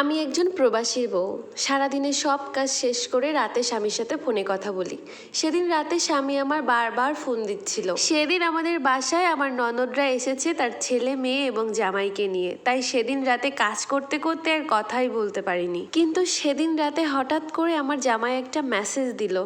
আমি একজন প্রবাসী বউ। সারাদিনে সব কাজ শেষ করে রাতে স্বামীর সাথে ফোনে কথা বলি। সেদিন রাতে স্বামী আমার বারবার ফোন দিচ্ছিল। সেদিন আমাদের বাসায় আমার ননদরা এসেছে তার ছেলে, মেয়ে এবং জামাইকে নিয়ে। তাই সেদিন রাতে কাজ করতে করতে আর কথাই বলতে পারিনি। কিন্তু সেদিন রাতে হঠাৎ করে আমার জামাই একটা মেসেজ দিল।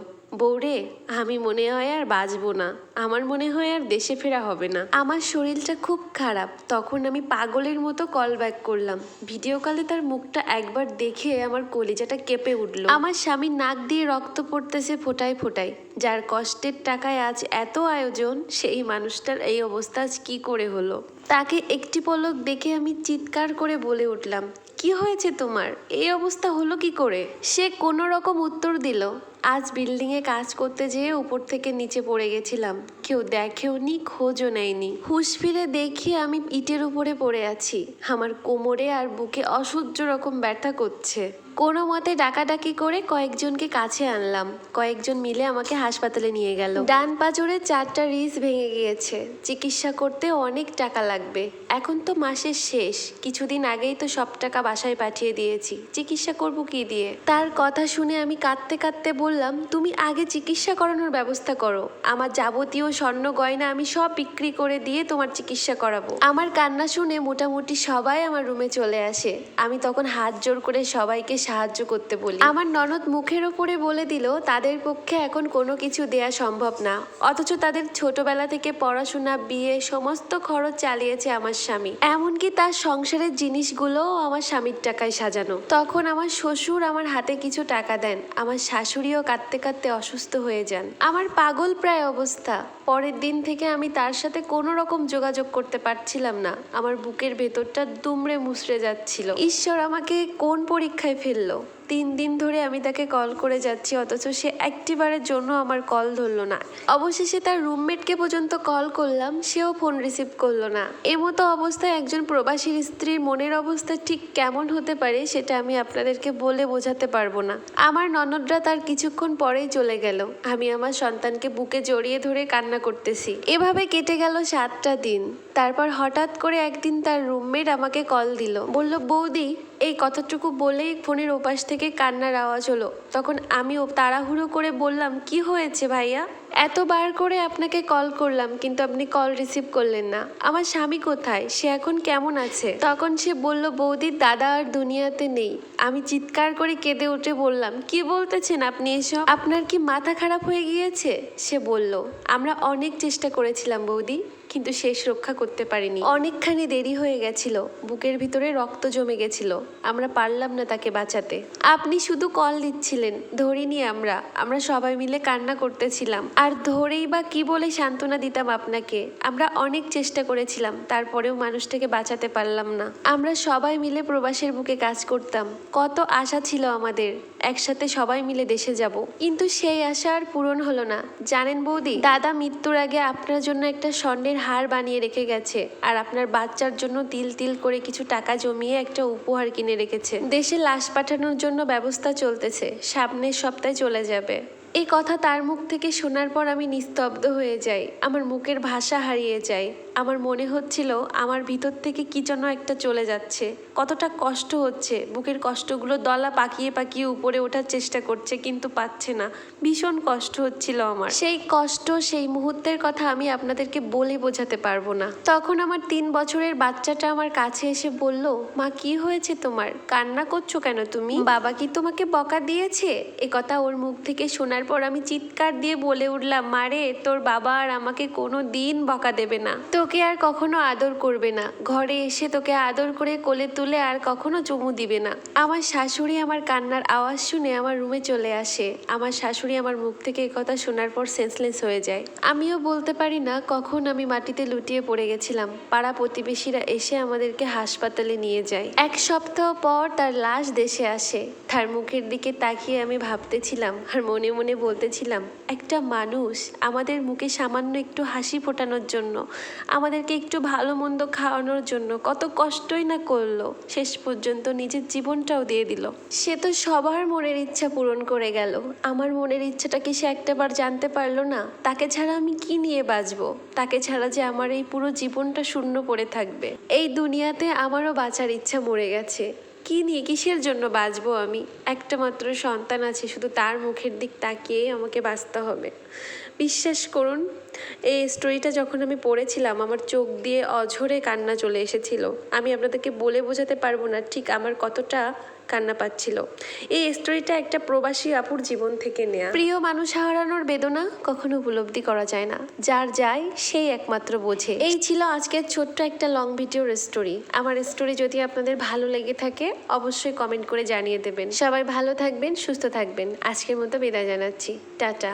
বৌরে আমি মনে হয় আর বাঁচবো না। আমার মনে হয় আর দেশে ফেরা হবে না। আমার শরীরটা খুব খারাপ। তখন আমি পাগলের মতো কল ব্যাক করলাম। ভিডিও কলে তার মুখটা একবার দেখে আমার কলিজাটা কেঁপে উঠল। আমার স্বামী নাক দিয়ে রক্ত পড়তেছে ফোটায় ফোটায়। যার কষ্টের টাকায় আজ এত আয়োজন, সেই মানুষটার এই অবস্থা আজ কী করে হলো? তাকে একটি পলক দেখে আমি চিৎকার করে বলে উঠলাম, কি হয়েছে তোমার? এই অবস্থা হলো কি করে? সে কোনো রকম উত্তর দিল আজ বিল্ডিংয়ে কাজ করতে যেয়ে উপর থেকে নিচে পড়ে গেছিলাম। কেউ দেখেও নি খোঁজও নেয়নি। হুশ ফিরে দেখি আমি ইটের উপরে পড়ে আছি। আমার কোমরে আর বুকে অসহ্য রকম ব্যথা করছে। কোনো মতে ডাকাডাকি করে কয়েকজনকে কাছে আনলাম। কয়েকজন মিলে আমাকে হাসপাতালে নিয়ে গেল। ডান পাজরে চারটা রিস ভেঙে গিয়েছে। চিকিৎসা করতে অনেক টাকা লাগবে। এখন তো মাসের শেষ। কিছুদিন আগেই তো সব টাকা বাসায় পাঠিয়ে দিয়েছি। চিকিৎসা করব কি দিয়ে? তার কথা শুনে আমি কাঁদতে কাঁদতে বললাম, তুমি আগে চিকিৎসা করানোর ব্যবস্থা করো। আমার যাবতীয় স্বর্ণ গয়না আমি সব বিক্রি করে দিয়ে তোমার চিকিৎসা করাবো। আমার কান্না শুনে মোটামুটি সবাই আমার রুমে চলে আসে। আমি তখন হাত জোর করে সবাইকে সাহায্য করতে বলি। আমার ননদ মুখের ওপরে বলে দিল, তাদের পক্ষে এখন কোনো কিছু দেয়া সম্ভব না। অথচ তাদের ছোটবেলা থেকে পড়াশোনা, বিয়ে, সমস্ত খরচ চালিয়েছে আমার স্বামী। এমনকি তার সংসারের জিনিসগুলোও আমার স্বামীর টাকায় সাজানো। তখন আমার শ্বশুর আমার হাতে কিছু টাকা দেন। আমার শাশুড়িও কাঁদতে কাঁদতে অসুস্থ হয়ে যান। আমার পাগল প্রায় অবস্থা। পরের দিন থেকে আমি তার সাথে কোনো রকম যোগাযোগ করতে পারছিলাম না। আমার বুকের ভেতরটা দুমড়ে মুচড়ে যাচ্ছিল। ঈশ্বর আমাকে কোন পরীক্ষায় लो। তিন দিন ধরে আমি তাকে কল করে যাচ্ছি, অথচ সে একটিবারের জন্য আমার কল ধরলো না। অবশেষে তার রুমমেটকে পর্যন্ত কল করলাম, সেও ফোন রিসিভ করল না। এমতো অবস্থায় একজন প্রবাসীর স্ত্রীর মনের অবস্থা ঠিক কেমন হতে পারে, সেটা আমি আপনাদেরকে বলে বোঝাতে পারব না। আমার ননদরা তার কিছুক্ষণ পরেই চলে গেল। আমি আমার সন্তানকে বুকে জড়িয়ে ধরে কান্না করতেছি। এভাবে কেটে গেল সাতটা দিন। তারপর হঠাৎ করে একদিন তার রুমমেট আমাকে কল দিল। বলল, বৌদি, এই কথাটুকু বলেই ফোনের ওপাশ থেকে কান্নার আওয়াজ হলো। তখন আমিও তাড়াহুড়ো করে বললাম, কি হয়েছে ভাইয়া? এতবার করে আপনাকে কল করলাম, কিন্তু আপনি কল রিসিভ করলেন না। আমার স্বামী কোথায়? সে এখন কেমন আছে? তখন সে বলল বৌদির দাদা আর দুনিয়াতে নেই। আমি চিৎকার করে কেঁদে উঠে বললাম, কি বলতেছেন আপনি এসব? আপনার কি মাথা খারাপ হয়ে গিয়েছে? সে বলল, আমরা অনেক চেষ্টা করেছিলাম বৌদি। কিন্তু শেষ রক্ষা করতে পারিনি। অনেকখানি দেরি হয়ে গেছিল। বুকের ভিতরে রক্ত জমে গেছিল। আমরা পারলাম না তাকে বাঁচাতে। আপনি শুধু কল দিচ্ছিলেন, ধরিনি আমরা। আমরা সবাই মিলে কান্না করতেছিলাম। আর ধরেই বা কি বলে সান্ত্বনা দিতাম আপনাকে? আমরা অনেক চেষ্টা করেছিলাম, তারপরেও মানুষটাকে বাঁচাতে পারলাম না। আমরা সবাই মিলে প্রবাসের বুকে কাজ করতাম। কত আশা ছিল আমাদের। একসাথে সবাই মিলে দেশে যাব। কিন্তু সেই আশা আর পূরণ হলো না। জানেন বৌদি, দাদা মৃত্যুর আগে আপনার জন্য একটা স্বর্ণের হার বানিয়ে রেখে গেছে আর আপনার বাচ্চার জন্য তিল তিল করে কিছু টাকা জমিয়ে একটা উপহার কিনে রেখেছে। দেশে লাশ পাঠানোর জন্য ব্যবস্থা চলতেছে, সামনের সপ্তাহে চলে যাবে। এই কথা তার মুখ থেকে শোনার পর আমি নিস্তব্ধ হয়ে যাই, আমার মুখের ভাষা হারিয়ে যায়। আমার মনে হচ্ছিল আমার ভিতর থেকে কি যেন একটা চলে যাচ্ছে। কতটা কষ্ট হচ্ছে, বুকের কষ্টগুলো দলা পাকিয়ে পাকিয়ে উপরে ওঠার চেষ্টা করছে কিন্তু পাচ্ছে না। ভীষণ কষ্ট হচ্ছিল আমার। সেই কষ্ট, সেই মুহূর্তের কথা আমি আপনাদেরকে বলে বোঝাতে পারব না। তখন আমার তিন বছরের বাচ্চাটা আমার কাছে এসে বলল, মা, কি হয়েছে তোমার? কান্না করছ কেন তুমি? বাবা কি তোমাকে বকা দিয়েছে? এ কথা ওর মুখ থেকে শোনার পর আমি চিৎকার দিয়ে বলে উঠলাম মারে তোর বাবা আর আমাকে কোনো দিন বকা দেবে না। তোকে আর কখনো আদর করবে না। ঘরে এসে তোকে আদর করে কোলে তুলে আর কখনো চুমু দিবে না। আমার শাশুড়ি আমার কান্নার আওয়াজ শুনে আমার রুমে চলে আসে। আমার শাশুড়ি আমার মুখ থেকে এই কথা শোনার পর সেন্সলেস হয়ে যায়। আমিও বলতে পারি না কখন আমি মাটিতে লুটিয়ে পড়ে গেছিলাম। পাড়া প্রতিবেশীরা এসে আমাদেরকে হাসপাতালে নিয়ে যায়। এক সপ্তাহ পর তার লাশ দেশে আসে। তার মুখের দিকে তাকিয়ে আমি ভাবতেছিলাম আর মনে মনে বলতেছিলাম, একটা মানুষ আমাদের মুখে সামান্য একটু হাসি ফোটানোর জন্য আমাদেরকে একটু ভালো মন্দ খাওয়ানোর জন্য কত কষ্টই না করল। শেষ পর্যন্ত নিজের জীবনটাও দিয়ে দিল। সে তো সবার মনের ইচ্ছা পূরণ করে গেল। আমার মনের ইচ্ছাটা কি সে একটাবার জানতে পারল না? তাকে ছাড়া আমি কি নিয়ে বাঁচবো? তাকে ছাড়া যে আমার এই পুরো জীবনটা শূন্য পড়ে থাকবে। এই দুনিয়াতে আমারও বাঁচার ইচ্ছা মরে গেছে। কি নিয়ে, কিসের জন্য বাঁচবো আমি? একটা মাত্র সন্তান আছে, শুধু তার মুখের দিক তাকিয়ে আমাকে বাঁচতে হবে। বিশ্বাস করুন, এই স্টোরিটা যখন আমি পড়েছিলাম, আমার চোখ দিয়ে অঝরে কান্না চলে এসেছিল। আমি আপনাদেরকে বলে বোঝাতে পারব না, ঠিক আমার কতটা কান্না পাচ্ছিল। এই স্টোরিটা একটা প্রবাসী আপুর জীবন থেকে নেয়া। প্রিয় মানুষ হারানোর বেদনা কখনো উপলব্ধি করা যায় না। যার যায়, সেই একমাত্র বোঝে। এই ছিল আজকের ছোট্ট একটা লং ভিডিওর স্টোরি আমার স্টোরি যদি আপনাদের ভালো লেগে থাকে, অবশ্যই কমেন্ট করে জানিয়ে দেবেন। সবাই ভালো থাকবেন, সুস্থ থাকবেন। আজকের মতো বিদায় জানাচ্ছি। টাটা।